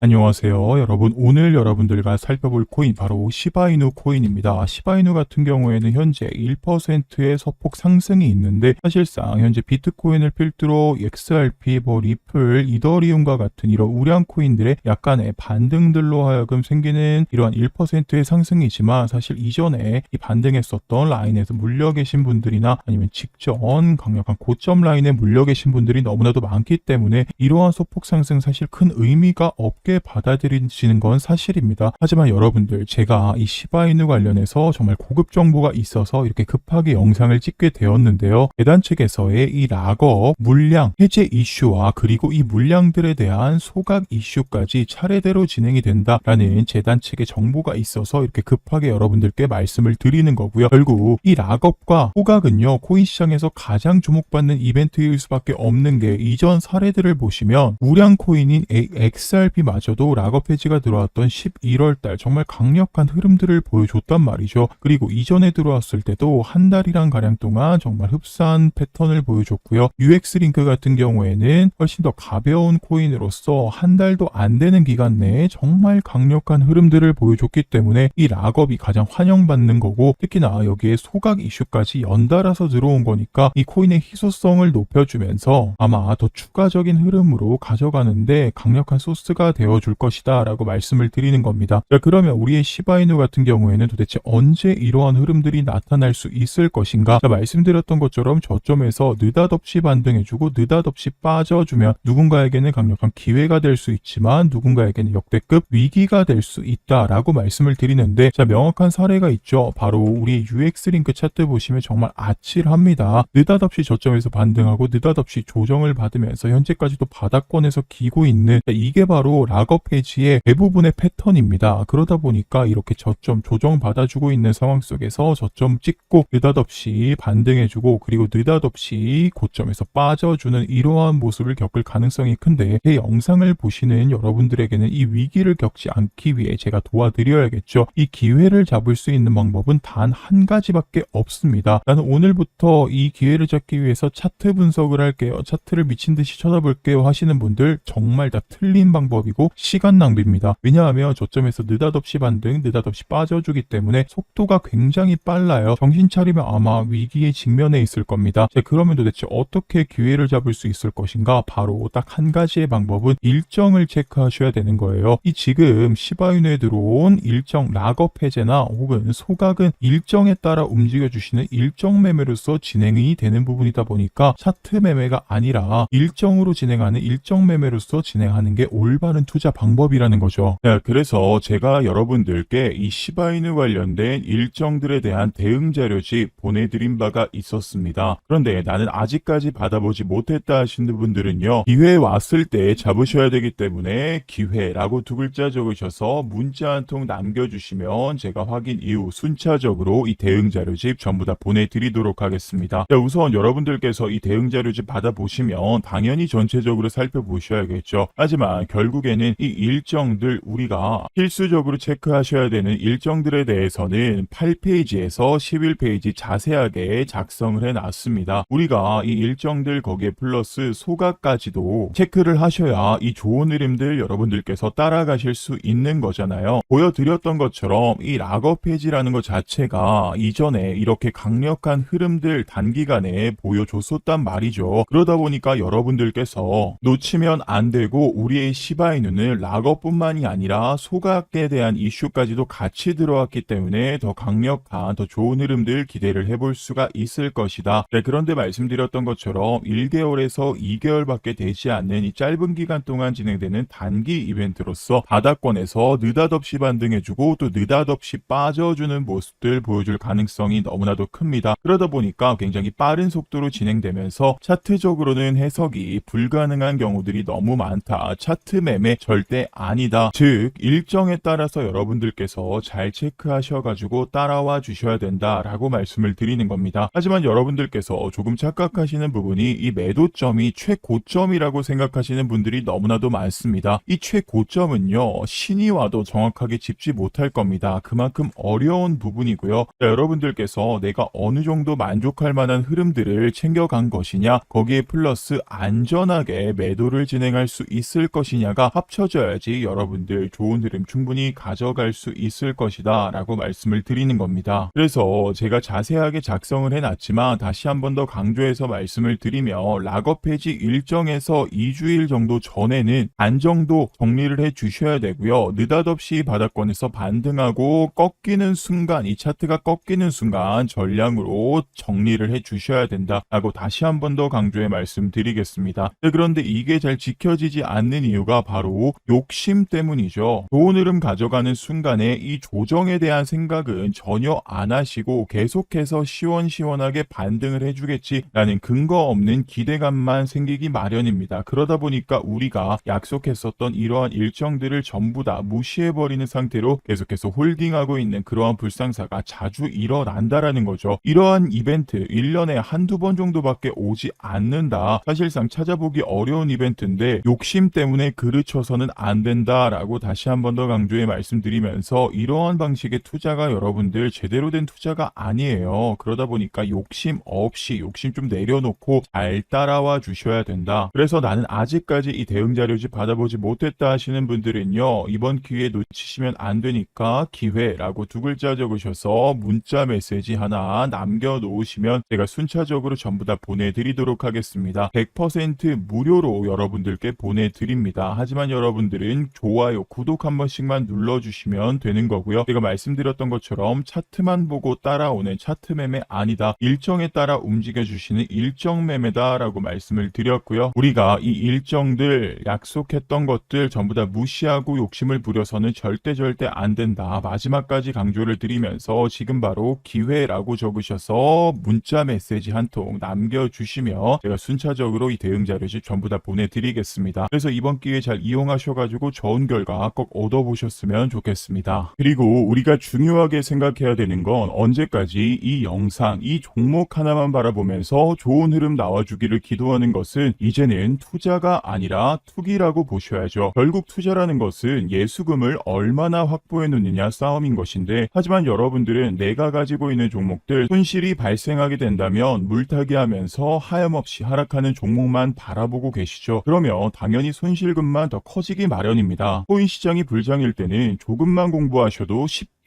안녕하세요. 여러분, 오늘 여러분들과 살펴볼 코인 바로 시바이누 코인입니다. 시바이누 같은 경우에는 현재 1%의 소폭 상승이 있는데 사실상 현재 비트코인을 필두로 XRP, 뭐 리플, 이더리움과 같은 이런 우량 코인들의 약간의 반등들로 하여금 생기는 이러한 1%의 상승이지만 사실 이전에 이 반등했었던 라인에서 물려 계신 분들이나 아니면 직전 강력한 고점 라인에 물려 계신 분들이 너무나도 많기 때문에 이러한 소폭 상승 사실 큰 의미가 없게 받아들이시는 건 사실입니다. 하지만 여러분들 제가 이 시바이누 관련해서 정말 고급 정보가 있어서 이렇게 급하게 영상을 찍게 되었는데요. 재단 측에서의 이 락업 물량 해제 이슈와 그리고 이 물량들에 대한 소각 이슈까지 차례대로 진행이 된다라는 재단 측의 정보가 있어서 이렇게 급하게 여러분들께 말씀을 드리는 거고요. 결국 이 락업과 소각은요 코인 시장에서 가장 주목받는 이벤트일 수밖에 없는 게 이전 사례들을 보시면 우량 코인인 XRP 마저도 락업 해지가 들어왔던 11월 달 정말 강력한 흐름들을 보여줬단 말이죠. 그리고 이전에 들어왔을 때도 한 달이란 가량 동안 정말 흡사한 패턴을 보여줬고요. UX 링크 같은 경우에는 훨씬 더 가벼운 코인으로서 한 달도 안 되는 기간 내에 정말 강력한 흐름들을 보여줬기 때문에 이 락업이 가장 환영받는 거고 특히나 여기에 소각 이슈까지 연달아서 들어온 거니까 이 코인의 희소성을 높여주면서 아마 더 추가적인 흐름으로 가져가는데 강력한 소스가 되어 줄 것이다 라고 말씀을 드리는 겁니다. 자, 그러면 우리의 시바이누 같은 경우에는 도대체 언제 이러한 흐름들이 나타날 수 있을 것인가? 자, 말씀드렸던 것처럼 저점에서 느닷없이 반등해주고 느닷없이 빠져주면 누군가에게는 강력한 기회가 될 수 있지만 누군가에게는 역대급 위기가 될 수 있다라고 말씀을 드리는데 자, 명확한 사례가 있죠. 바로 우리 UX 링크 차트 보시면 정말 아찔합니다. 느닷없이 저점에서 반등하고 느닷없이 조정을 받으면서 현재까지도 바닥권에서 기고 있는 자, 이게 바로 락업 해지의 대부분의 패턴입니다. 그러다 보니까 이렇게 저점 조정 받아주고 있는 상황 속에서 저점 찍고 느닷없이 반등해주고 그리고 느닷없이 고점에서 빠져주는 이러한 모습을 겪을 가능성이 큰데 제 영상을 보시는 여러분들에게는 이 위기를 겪지 않기 위해 제가 도와드려야겠죠. 이 기회를 잡을 수 있는 방법은 단 한 가지밖에 없습니다. 나는 오늘부터 이 기회를 잡기 위해서 차트 분석을 할게요. 차트를 미친 듯이 쳐다볼게요 하시는 분들 정말 다 틀린 방법이고 시간 낭비입니다. 왜냐하면 저점에서 느닷없이 반등, 느닷없이 빠져주기 때문에 속도가 굉장히 빨라요. 정신 차리면 아마 위기에 직면해 있을 겁니다. 자, 그러면 도대체 어떻게 기회를 잡을 수 있을 것인가? 바로 딱 한 가지의 방법은 일정을 체크하셔야 되는 거예요. 이 지금 시바윤에 들어온 일정 락업 해제나 혹은 소각은 일정에 따라 움직여 주시는 일정 매매로서 진행이 되는 부분이다 보니까 차트 매매가 아니라 일정으로 진행하는 일정 매매로서 진행하는 게 올바른 투자 방법이라는 거죠. 네, 그래서 제가 여러분들께 이 시바이누 관련된 일정들에 대한 대응 자료집 보내드린 바가 있었습니다. 그런데 나는 아직까지 받아보지 못했다 하시는 분들은요. 기회 왔을 때 잡으셔야 되기 때문에 기회라고 두 글자 적으셔서 문자 한 통 남겨주시면 제가 확인 이후 순차적으로 이 대응 자료집 전부 다 보내드리도록 하겠습니다. 자, 우선 여러분들께서 이 대응 자료집 받아보시면 당연히 전체적으로 살펴보셔야겠죠. 하지만 결국에는 이 일정들 우리가 필수적으로 체크하셔야 되는 일정들에 대해서는 8페이지에서 11페이지 자세하게 작성을 해놨습니다. 우리가 이 일정들 거기에 플러스 소각까지도 체크를 하셔야 이 좋은 흐름들 여러분들께서 따라가실 수 있는 거잖아요. 보여드렸던 것처럼 이 락업 페이지라는 것 자체가 이전에 이렇게 강력한 흐름들 단기간에 보여줬었단 말이죠. 그러다 보니까 여러분들께서 놓치면 안 되고 우리의 시바이누는 락업뿐만이 아니라 소각에 대한 이슈까지도 같이 들어왔기 때문에 더 강력한 더 좋은 흐름들 기대를 해볼 수가 있을 것이다. 네, 그런데 말씀드렸던 것처럼 1개월에서 2개월밖에 되지 않는 이 짧은 기간 동안 진행되는 단기 이벤트로서 바닥권에서 느닷없이 반등해주고 또 느닷없이 빠져주는 모습들 보여줄 가능성이 너무나도 큽니다. 그러다 보니까 굉장히 빠른 속도로 진행되면서 차트적으로는 해석이 불가능한 경우들이 너무 많다. 차트 매매 절대 아니다. 즉 일정에 따라서 여러분들께서 잘 체크하셔가지고 따라와 주셔야 된다라고 말씀을 드리는 겁니다. 하지만 여러분들께서 조금 착각하시는 부분이 이 매도점이 최고점이라고 생각하시는 분들이 너무나도 많습니다. 이 최고점은요 신이 와도 정확하게 짚지 못할 겁니다. 그만큼 어려운 부분이고요. 자, 여러분들께서 내가 어느 정도 만족할 만한 흐름들을 챙겨간 것이냐 거기에 플러스 안전하게 매도를 진행할 수 있을 것이냐가 합 쳐져야지 여러분들 좋은 흐름 충분히 가져갈 수 있을 것이다 라고 말씀을 드리는 겁니다. 그래서 제가 자세하게 작성을 해놨지만 다시 한 번 더 강조해서 말씀을 드리며 락업 해지 일정에서 2주일 정도 전에는 안 정도 정리를 해 주셔야 되고요. 느닷없이 바닥권에서 반등하고 꺾이는 순간 이 차트가 꺾이는 순간 전량으로 정리를 해 주셔야 된다 라고 다시 한 번 더 강조해 말씀드리겠습니다. 네, 그런데 이게 잘 지켜지지 않는 이유가 바로 욕심 때문이죠. 좋은 흐름 가져가는 순간에 이 조정에 대한 생각은 전혀 안 하시고 계속해서 시원시원하게 반등을 해주겠지라는 근거 없는 기대감만 생기기 마련입니다. 그러다 보니까 우리가 약속했었던 이러한 일정들을 전부 다 무시해버리는 상태로 계속해서 홀딩하고 있는 그러한 불상사가 자주 일어난다라는 거죠. 이러한 이벤트 1년에 한두 번 정도밖에 오지 않는다. 사실상 찾아보기 어려운 이벤트인데 욕심 때문에 그르쳐서 는 안 된다라고 다시 한 번 더 강조해 말씀드리면서 이러한 방식의 투자가 여러분들 제대로 된 투자가 아니에요. 그러다 보니까 욕심 없이 욕심 좀 내려놓고 잘 따라와 주셔야 된다. 그래서 나는 아직까지 이 대응 자료집 받아보지 못했다 하시는 분들은요. 이번 기회에 놓치시면 안 되니까 기회라고 두 글자 적으셔서 문자 메시지 하나 남겨 놓으시면 제가 순차적으로 전부 다 보내 드리도록 하겠습니다. 100% 무료로 여러분들께 보내 드립니다. 하지만 여러분들은 좋아요, 구독 한 번씩만 눌러주시면 되는 거고요. 제가 말씀드렸던 것처럼 차트만 보고 따라오는 차트 매매 아니다. 일정에 따라 움직여주시는 일정 매매다라고 말씀을 드렸고요. 우리가 이 일정들 약속했던 것들 전부 다 무시하고 욕심을 부려서는 절대 절대 안 된다. 마지막까지 강조를 드리면서 지금 바로 기회라고 적으셔서 문자 메시지 한 통 남겨주시면 제가 순차적으로 이 대응 자료집 전부 다 보내드리겠습니다. 그래서 이번 기회 잘 이용 하셔가지고 좋은 결과 꼭 얻어보셨으면 좋겠습니다. 그리고 우리가 중요하게 생각해야 되는 건 언제까지 이 영상, 이 종목 하나만 바라보면서 좋은 흐름 나와주기를 기도하는 것은 이제는 투자가 아니라 투기라고 보셔야죠. 결국 투자라는 것은 예수금을 얼마나 확보해 놓느냐 싸움인 것인데 하지만 여러분들은 내가 가지고 있는 종목들 손실이 발생하게 된다면 물타기 하면서 하염없이 하락하는 종목만 바라보고 계시죠. 그러면 당연히 손실금만 더 커 지기 마련입니다. 코인 시장이 불장일 때는 조금만 공부하셔도 쉽게